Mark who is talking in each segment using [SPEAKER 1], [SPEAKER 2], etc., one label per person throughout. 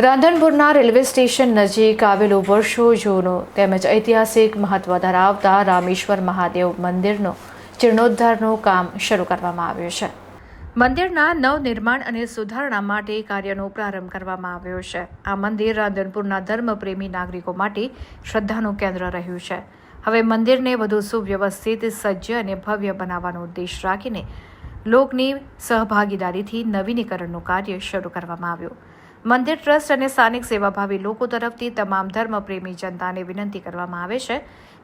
[SPEAKER 1] રાંધણપુરના railway station નજીક આવેલું વર્ષો જૂનું તેમજ ઐતિહાસિક મહત્વ ધરાવતા રામેશ્વર મહાદેવ મંદિરનો જીર્ણોદ્ધારનું કામ શરૂ કરવામાં આવ્યું છે. મંદિરના નવનિર્માણ અને સુધારણા માટે કાર્યનો પ્રારંભ કરવામાં આવ્યો છે. આ મંદિર રાંધણપુરના ધર્મપ્રેમી નાગરિકો માટે શ્રદ્ધાનું કેન્દ્ર રહ્યું છે. હવે મંદિરને વધુ સુવ્યવસ્થિત, સજ્જ અને ભવ્ય બનાવવાનો ઉદ્દેશ રાખીને લોકની સહભાગીદારીથી નવીનીકરણનું કાર્ય શરૂ કરવામાં આવ્યું. મંદિર ટ્રસ્ટ અને સ્થાનિક સેવાભાવી લોકો તરફથી તમામ ધર્મપ્રેમી જનતાને વિનંતી કરવામાં આવે છે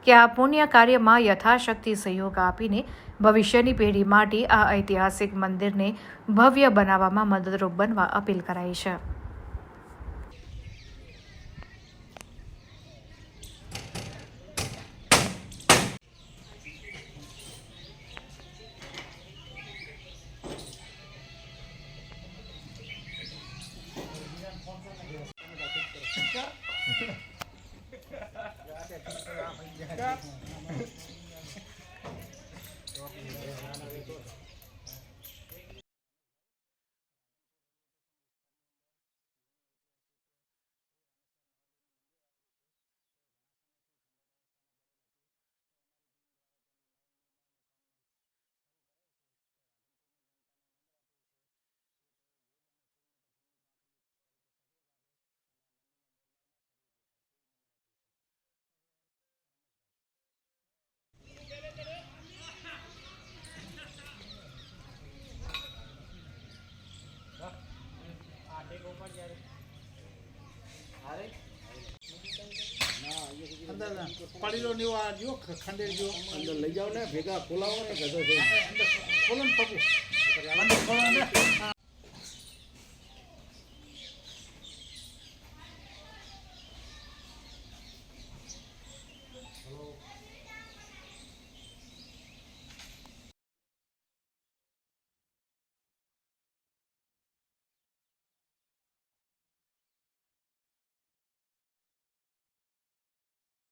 [SPEAKER 1] કે આ પુણ્ય કાર્યમાં યથાશક્તિ સહયોગ આપીને ભવિષ્યની પેઢી માટે આ ઐતિહાસિક મંદિરને ભવ્ય બનાવવામાં મદદરૂપ બનવા અપીલ કરાઈ છે. Gracias.
[SPEAKER 2] અંદર પડેલો ને આ જો ખંડેર જો
[SPEAKER 3] અંદર લઈ જાઓ ને ભેગા ખોલાવો ને ગધો છે
[SPEAKER 2] અંદર ખોલો ને પગું અંદર ખોલો ને.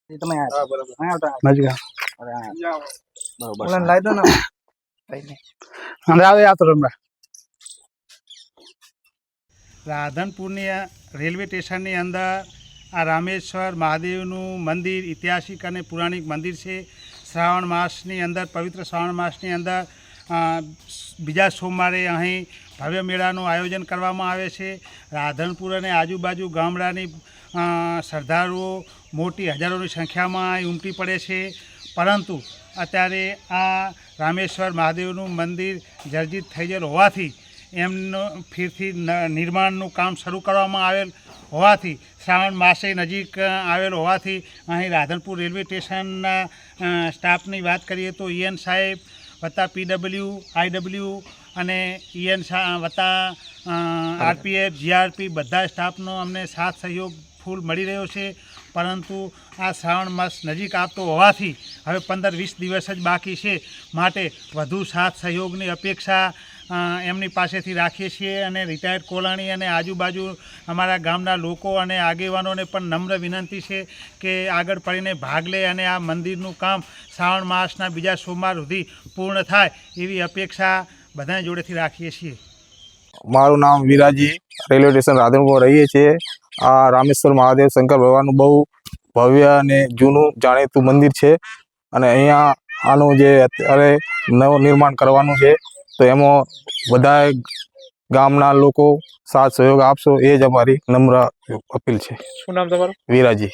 [SPEAKER 4] તમે આ
[SPEAKER 3] હા બરાબર.
[SPEAKER 4] લાવી દો ને
[SPEAKER 5] અંદર આવે આવતો રમરા
[SPEAKER 2] રાધનપુરની આ રેલવે સ્ટેશનની અંદર આ રામેશ્વર મહાદેવનું મંદિર ઐતિહાસિક અને પુરાણિક મંદિર છે. શ્રાવણ માસની અંદર પવિત્ર શ્રાવણ માસની અંદર બીજા સોમવારે અહીં ભવ્ય મેળાનું આયોજન કરવામાં આવે છે. રાધનપુર અને આજુબાજુ ગામડાની શ્રદ્ધાળુઓ મોટી હજારોની સંખ્યામાં અહીં ઉમટી પડે છે. પરંતુ અત્યારે આ રામેશ્વર મહાદેવનું મંદિર જર્જિત થઈ ગયેલ હોવાથી એમનું ફીરથી નિર્માણનું કામ શરૂ કરવામાં આવેલ હોવાથી શ્રાવણ માસે નજીક આવેલ હોવાથી અહીં રાધનપુર રેલવે સ્ટેશનના સ્ટાફની વાત કરીએ તો ઈએન સાહેબ વત્તા પીડબલ્યુ આઈડબલ્યુ અને ઈએન વત્તા આરપીએફ જીઆરપી બધા સ્ટાફનો અમને સાથ સહયોગ ફૂલ મળી રહ્યો છે, પરંતુ આ શ્રાવણ માસ નજીક આવતો હોવાથી હવે પંદર વીસ દિવસ જ બાકી છે. માટે વધુ સાથ સહયોગની અપેક્ષા એમની પાસેથી રાખીએ છીએ અને રિટાયર્ડ કોલાણી અને આજુબાજુ અમારા ગામના લોકો અને આગેવાનોને પણ નમ્ર વિનંતી છે કે આગળ પડીને ભાગ લે અને આ મંદિરનું કામ શ્રાવણ માસના બીજા સોમવાર સુધી પૂર્ણ થાય એવી અપેક્ષા બધા જોડેથી રાખીએ છીએ.
[SPEAKER 3] મારું નામ વિરાજી, રેલવે સ્ટેશન રાધનપુર રહીએ છીએ. આ રામેશ્વર મહાદેવ શંકર ભગવાનનું બહુ ભવ્ય અને જૂનું જાણીતું મંદિર છે. અને અહીંયા આનું જે અત્યારે નવનિર્માણ કરવાનું છે તો એમાં બધા ગામના લોકો સાથ સહયોગ આપશો એ જ અમારી નમ્ર અપીલ છે.
[SPEAKER 5] શું નામ તમારું?
[SPEAKER 3] વીરાજી.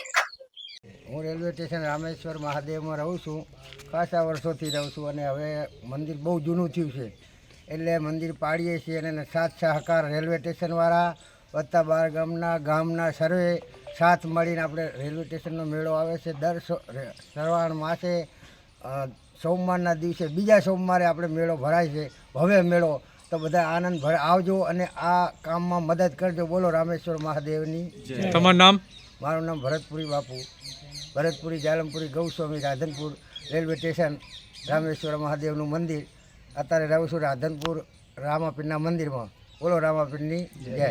[SPEAKER 4] હું રેલવે સ્ટેશન રામેશ્વર મહાદેવમાં રહું છું. ખાસા વર્ષોથી રહું છું અને હવે મંદિર બહુ જૂનું થયું છે. એટલે મંદિર પાડીએ છીએ અને સાથ સહકાર રેલવે સ્ટેશનવાળા વત્તા બાર ગામના ગામના સર્વે સાથ મળીને આપણે રેલવે સ્ટેશનનો મેળો આવે છે. દર સો- શ્રવણ માસે સોમવારના દિવસે બીજા સોમવારે આપણે મેળો ભરાય છે. ભવ્ય મેળો. તો બધા આનંદ ભર આવજો અને આ કામમાં મદદ કરજો. બોલો રામેશ્વર મહાદેવની.
[SPEAKER 5] તમારું નામ?
[SPEAKER 4] મારું નામ ભરતપુરી બાપુ. ભરતપુરી જાલમપુરી ગૌસ્વામી રાધનપુર રેલવે સ્ટેશન રામેશ્વર મહાદેવનું મંદિર. અત્યારે રહું છું રાધનપુર રામાપીરના મંદિરમાં. બોલો રામાપીરની જય.